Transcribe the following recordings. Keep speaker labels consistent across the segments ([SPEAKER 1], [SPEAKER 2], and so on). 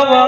[SPEAKER 1] বাবা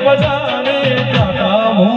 [SPEAKER 1] બધાને કાકા હું